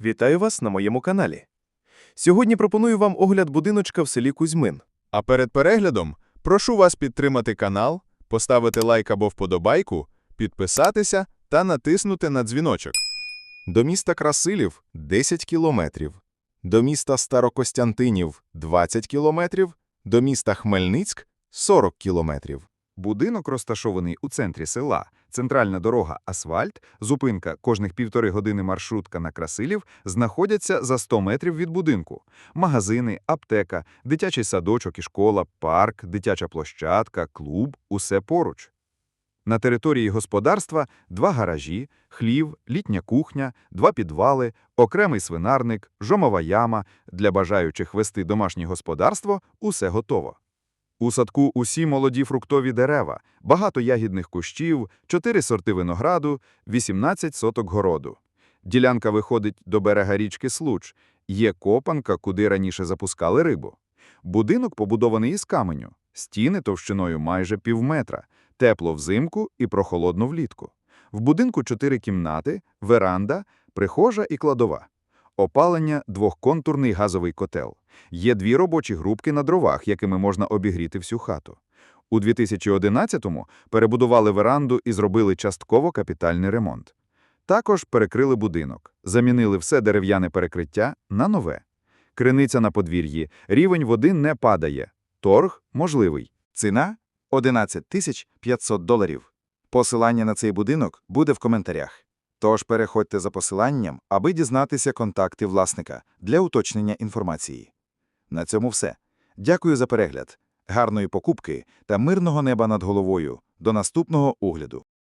Вітаю вас на моєму каналі. Сьогодні пропоную вам огляд будиночка в селі Кузьмин. А перед переглядом прошу вас підтримати канал, поставити лайк або вподобайку, підписатися та натиснути на дзвіночок. До міста Красилів – 10 кілометрів, до міста Старокостянтинів – 20 кілометрів, до міста Хмельницьк – 40 кілометрів. Будинок розташований у центрі села. Центральна дорога асфальт, зупинка кожних півтори години маршрутка на Красилів знаходяться за 100 метрів від будинку. Магазини, аптека, дитячий садочок і школа, парк, дитяча площадка, клуб – усе поруч. На території господарства два гаражі, хлів, літня кухня, два підвали, окремий свинарник, жомова яма. Для бажаючих вести домашнє господарство – усе готово. У садку усі молоді фруктові дерева, багато ягідних кущів, 4 сорти винограду, 18 соток городу. Ділянка виходить до берега річки Случ. Є копанка, куди раніше запускали рибу. Будинок побудований із каменю, стіни товщиною майже півметра, тепло взимку і прохолодно влітку. В будинку чотири кімнати, веранда, прихожа і кладова. Опалення – двохконтурний газовий котел. Є дві робочі групки на дровах, якими можна обігріти всю хату. У 2011-му перебудували веранду і зробили частково капітальний ремонт. Також перекрили будинок, замінили все дерев'яне перекриття на нове. Криниця на подвір'ї, рівень води не падає. Торг можливий. Ціна – 11 500 доларів. Посилання на цей будинок буде в коментарях. Тож переходьте за посиланням, аби дізнатися контакти власника для уточнення інформації. На цьому все. Дякую за перегляд, гарної покупки та мирного неба над головою. До наступного огляду.